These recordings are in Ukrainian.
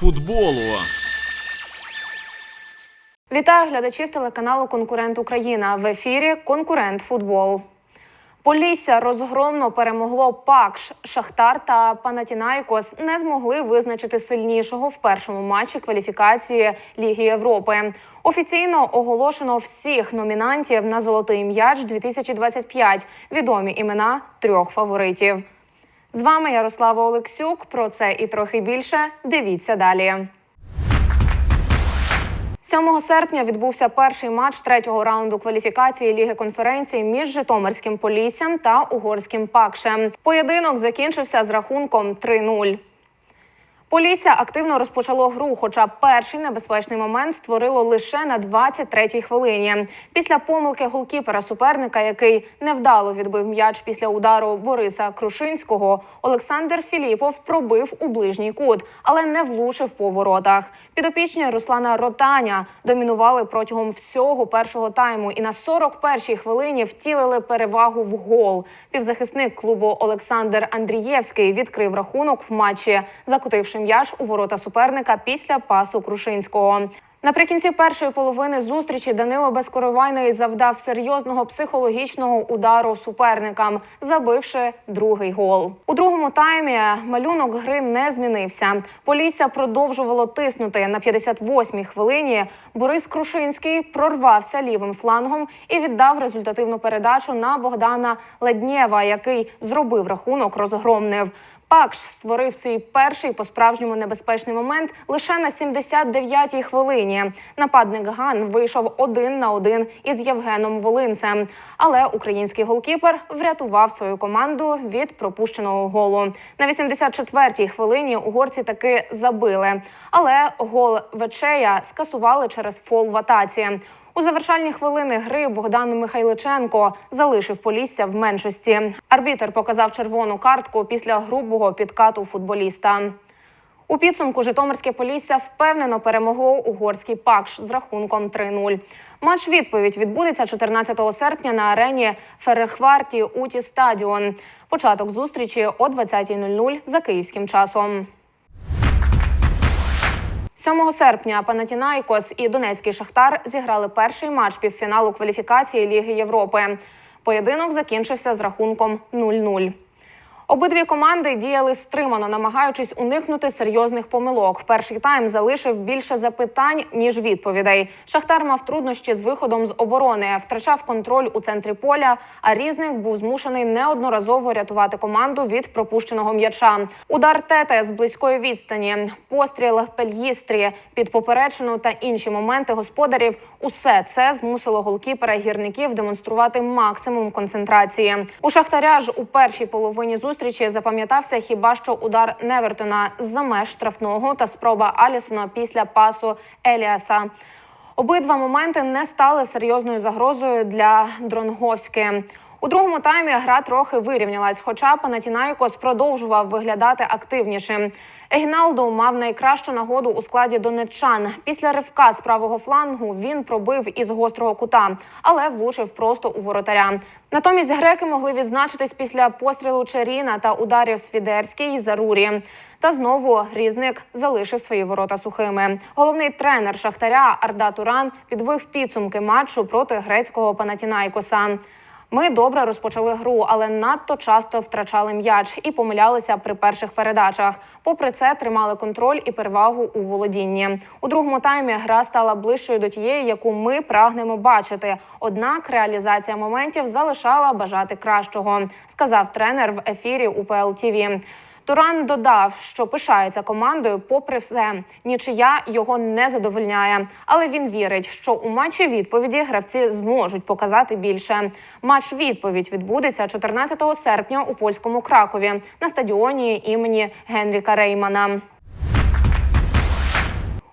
футболу. Вітаю глядачів телеканалу Конкурент Україна в ефірі Конкурент Футбол. Полісся розгромно перемогло Пакш. Шахтар та Панатінайкос не змогли визначити сильнішого в першому матчі кваліфікації Ліги Європи. Офіційно оголошено всіх номінантів на золотий м'яч 2025. Відомі імена трьох фаворитів. З вами Ярослава Олексюк. Про це і трохи більше. Дивіться далі. 7 серпня відбувся перший матч третього раунду кваліфікації Ліги конференції між Житомирським Поліссям та Угорським Пакшем. Поєдинок закінчився з рахунком 3-0. Полісся активно розпочало гру, хоча перший небезпечний момент створило лише на 23-й хвилині. Після помилки голкіпера суперника, який невдало відбив м'яч після удару Бориса Крушинського, Олександр Філіпов пробив у ближній кут, але не влучив по воротах. Підопічні Руслана Ротаня домінували протягом всього першого тайму і на 41-й хвилині втілили перевагу в гол. Півзахисник клубу Олександр Андрієвський відкрив рахунок в матчі, закотивши м'яч у ворота суперника після пасу Крушинського. Наприкінці першої половини зустрічі Данило Безкоровайний завдав серйозного психологічного удару суперникам, забивши другий гол. У другому таймі малюнок гри не змінився. Полісся продовжувало тиснути на 58-й хвилині. Борис Крушинський прорвався лівим флангом і віддав результативну передачу на Богдана Леднєва, який зробив рахунок, розгромнив. Пакш створив свій перший по-справжньому небезпечний момент лише на 79-й хвилині. Нападник Ган вийшов один на один із Євгеном Волинцем. Але український голкіпер врятував свою команду від пропущеного голу. На 84-й хвилині угорці таки забили. Але гол Вечея скасували через фол в атаці. У завершальні хвилини гри Богдан Михайличенко залишив Полісся в меншості. Арбітер показав червону картку після грубого підкату футболіста. У підсумку Житомирське Полісся впевнено перемогло угорський пакш з рахунком 3-0. Матч відповідь відбудеться 14 серпня на арені Ферехварті Уті Стадіон. Початок зустрічі о 20.00 за київським часом. 7 серпня Панатінайкос і Донецький Шахтар зіграли перший матч півфіналу кваліфікації Ліги Європи. Поєдинок закінчився з рахунком 0-0. Обидві команди діяли стримано, намагаючись уникнути серйозних помилок. Перший тайм залишив більше запитань ніж відповідей. Шахтар мав труднощі з виходом з оборони, втрачав контроль у центрі поля. А різник був змушений неодноразово рятувати команду від пропущеного м'яча. Удар тете з близької відстані, постріл пельїстрі під поперечину та інші моменти господарів. Усе це змусило голкіпера гірників демонструвати максимум концентрації. У шахтаря ж у першій половині зустрічі запам'ятався хіба що удар Невертона з-за меж штрафного та спроба Алісона після пасу Еліаса. Обидва моменти не стали серйозною загрозою для Дронговськи. У другому таймі гра трохи вирівнялась, хоча Панатінайкос продовжував виглядати активнішим. Егіналду мав найкращу нагоду у складі донеччан. Після ривка з правого флангу він пробив із гострого кута, але влучив просто у воротаря. Натомість греки могли відзначитись після пострілу Черіна та ударів Свідерський і Зарурі. Та знову різник залишив свої ворота сухими. Головний тренер Шахтаря Арда Туран підвив підсумки матчу проти грецького Панатінайкоса. Ми добре розпочали гру, але надто часто втрачали м'яч і помилялися при перших передачах. Попри це, тримали контроль і перевагу у володінні. У другому таймі гра стала ближчою до тієї, яку ми прагнемо бачити. Однак реалізація моментів залишала бажати кращого, сказав тренер в ефірі УПЛ ТІВІ. Туран додав, що пишається командою, попри все. Нічия його не задовольняє, але він вірить, що у матчі відповіді гравці зможуть показати більше. Матч відповідь відбудеться 14 серпня у польському Кракові на стадіоні імені Генріка Реймана.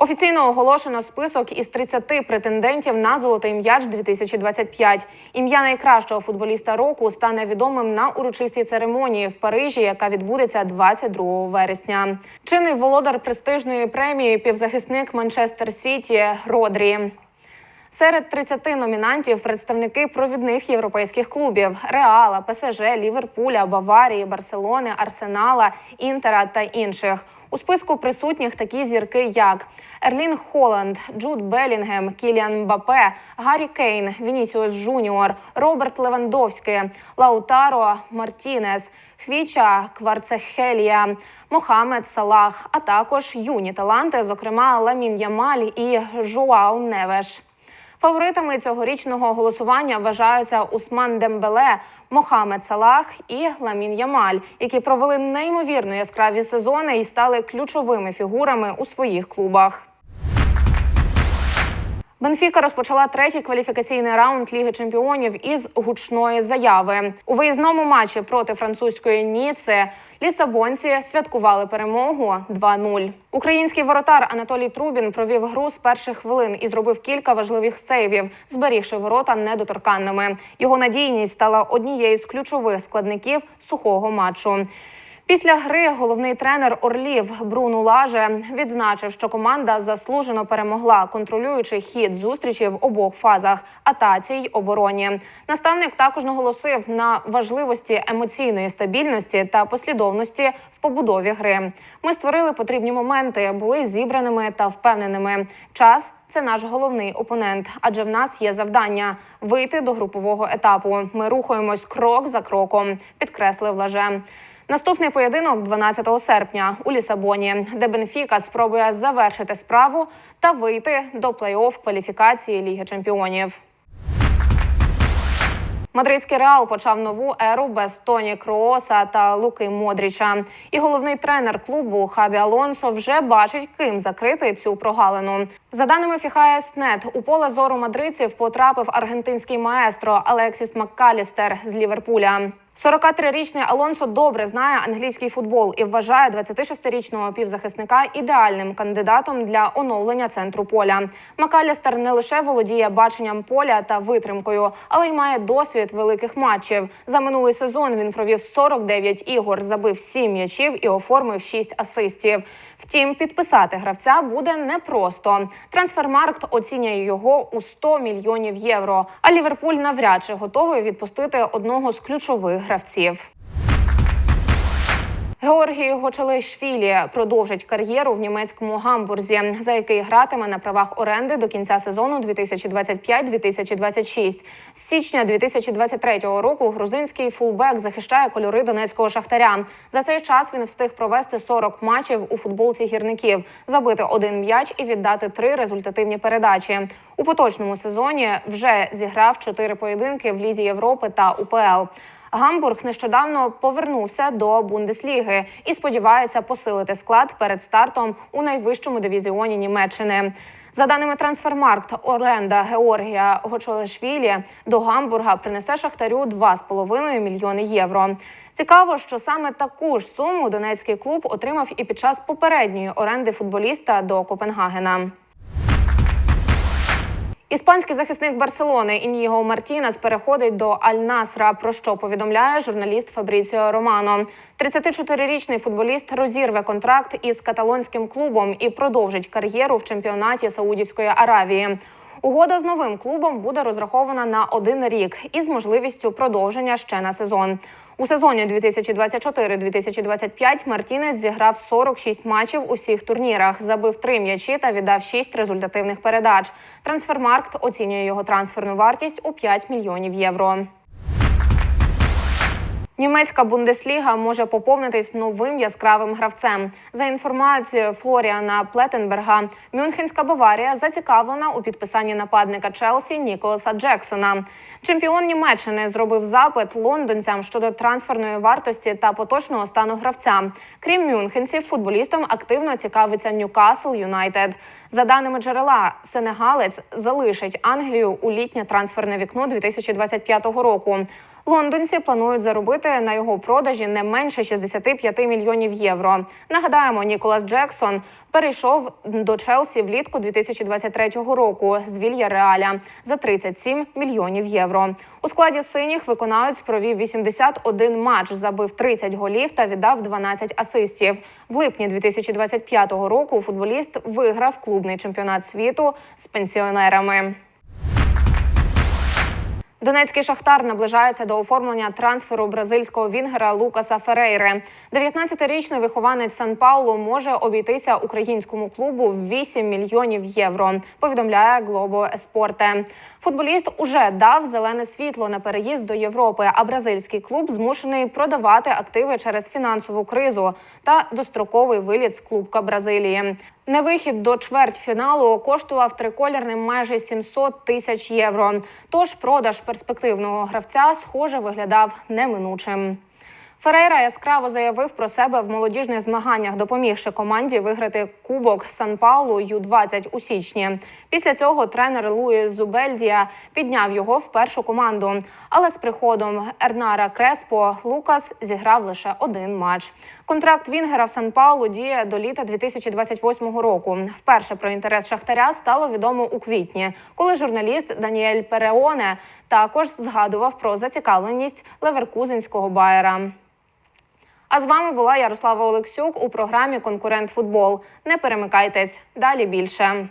Офіційно оголошено список із 30 претендентів на золотий м'яч 2025. Ім'я найкращого футболіста року стане відомим на урочистій церемонії в Парижі, яка відбудеться 22 вересня. Чинний володар престижної премії півзахисник Манчестер Сіті Родрі. Серед 30 номінантів представники провідних європейських клубів Реала, ПСЖ, Ліверпуля, Баварії, Барселони, Арсенала, Інтера та інших. У списку присутніх такі зірки, як Ерлін Холланд, Джуд Белінгем, Кіліан Мбапе, Гаррі Кейн, Вінісіус Жуніор, Роберт Левандовський, Лаутаро Мартінес, Хвіча Кварцехелія, Мохамед Салах, а також юні таланти, зокрема Ламін Ямаль і Жоау Невеш. Фаворитами цьогорічного голосування вважаються Усман Дембеле, Мохамед Салах і Ламін Ямаль, які провели неймовірно яскраві сезони і стали ключовими фігурами у своїх клубах. Бенфіка розпочала третій кваліфікаційний раунд Ліги Чемпіонів із гучної заяви у виїзному матчі проти французької Ніци. Лісабонці святкували перемогу 2-0. Український воротар Анатолій Трубін провів гру з перших хвилин і зробив кілька важливих сейвів, зберігши ворота недоторканними. Його надійність стала однією з ключових складників сухого матчу. Після гри головний тренер Орлів Бруно Лаже відзначив, що команда заслужено перемогла, контролюючи хід зустрічі в обох фазах атаці й обороні. Наставник також наголосив на важливості емоційної стабільності та послідовності в побудові гри. Ми створили потрібні моменти, були зібраними та впевненими. Час це наш головний опонент, адже в нас є завдання вийти до групового етапу. Ми рухаємось крок за кроком, підкреслив Лаже. Наступний поєдинок 12 серпня у Лісабоні, де Бенфіка спробує завершити справу та вийти до плей-офф кваліфікації Ліги Чемпіонів. Мадридський реал почав нову еру без Тоні Крооса та Луки Модріча. І головний тренер клубу Хабі Алонсо вже бачить, ким закрити цю прогалину. За даними ФІХАЕСНЕТ, у поле зору мадридців потрапив аргентинський маестро Алексіс Маккалістер з Ліверпуля. 43-річний Алонсо добре знає англійський футбол і вважає 26-річного півзахисника ідеальним кандидатом для оновлення центру поля. Макалістер не лише володіє баченням поля та витримкою, але й має досвід великих матчів. За минулий сезон він провів 49 ігор, забив 7 м'ячів і оформив 6 асистів. Втім, підписати гравця буде непросто. Трансфермаркт оцінює його у 100 мільйонів євро. А Ліверпуль навряд чи готовий відпустити одного з ключових гравців. Георгій Гочелишвілі продовжить кар'єру в німецькому гамбурзі, за який гратиме на правах оренди до кінця сезону 2025-2026. З січня 2023 року грузинський фулбек захищає кольори донецького шахтаря. За цей час він встиг провести 40 матчів у футболці гірників, забити один м'яч і віддати три результативні передачі. У поточному сезоні вже зіграв чотири поєдинки в лізі Європи та УПЛ. Гамбург нещодавно повернувся до Бундесліги і сподівається посилити склад перед стартом у найвищому дивізіоні Німеччини. За даними Трансфермаркт, оренда Георгія Гочолешвілі до Гамбурга принесе шахтарю 2,5 мільйони євро. Цікаво, що саме таку ж суму донецький клуб отримав і під час попередньої оренди футболіста до Копенгагена. Іспанський захисник Барселони Ініго Мартінес переходить до Аль-Насра, про що повідомляє журналіст Фабріціо Романо. 34-річний футболіст розірве контракт із каталонським клубом і продовжить кар'єру в чемпіонаті Саудівської Аравії. Угода з новим клубом буде розрахована на один рік із можливістю продовження ще на сезон. У сезоні 2024-2025 Мартінес зіграв 46 матчів у всіх турнірах, забив три м'ячі та віддав 6 результативних передач. Трансфермаркт оцінює його трансферну вартість у 5 мільйонів євро. Німецька Бундесліга може поповнитись новим яскравим гравцем. За інформацією Флоріана Плетенберга, Мюнхенська Баварія зацікавлена у підписанні нападника Челсі Ніколаса Джексона. Чемпіон Німеччини зробив запит лондонцям щодо трансферної вартості та поточного стану гравця. Крім мюнхенців, футболістом активно цікавиться Ньюкасл Юнайтед. За даними джерела, сенегалець залишить Англію у літнє трансферне вікно 2025 року. Лондонці планують заробити на його продажі не менше 65 мільйонів євро. Нагадаємо, Ніколас Джексон перейшов до Челсі влітку 2023 року з Вілья Реаля за 37 мільйонів євро. У складі синіх виконавець провів 81 матч, забив 30 голів та віддав 12 асистів. В липні 2025 року футболіст виграв клубний чемпіонат світу з пенсіонерами. Донецький шахтар наближається до оформлення трансферу бразильського вінгера Лукаса Ферейри. 19-річний вихованець Сан Паулу може обійтися українському клубу в 8 мільйонів євро. Повідомляє Глобо Еспорте. Футболіст уже дав зелене світло на переїзд до Європи, а бразильський клуб змушений продавати активи через фінансову кризу та достроковий виліт з клубка Бразилії. Невихід до чвертьфіналу коштував триколірним майже 700 тисяч євро. Тож продаж перспективного гравця, схоже, виглядав неминучим. Ферейра яскраво заявив про себе в молодіжних змаганнях, допомігши команді виграти кубок Сан Паулу Ю-20 у січні. Після цього тренер Луї Зубельдія підняв його в першу команду. Але з приходом Ернара Креспо Лукас зіграв лише один матч. Контракт Вінгера в Сан Паулу діє до літа 2028 року. Вперше про інтерес Шахтаря стало відомо у квітні, коли журналіст Даніель Переоне також згадував про зацікавленість леверкузенського байера. А з вами була Ярослава Олексюк у програмі Конкурент Футбол. Не перемикайтесь далі більше.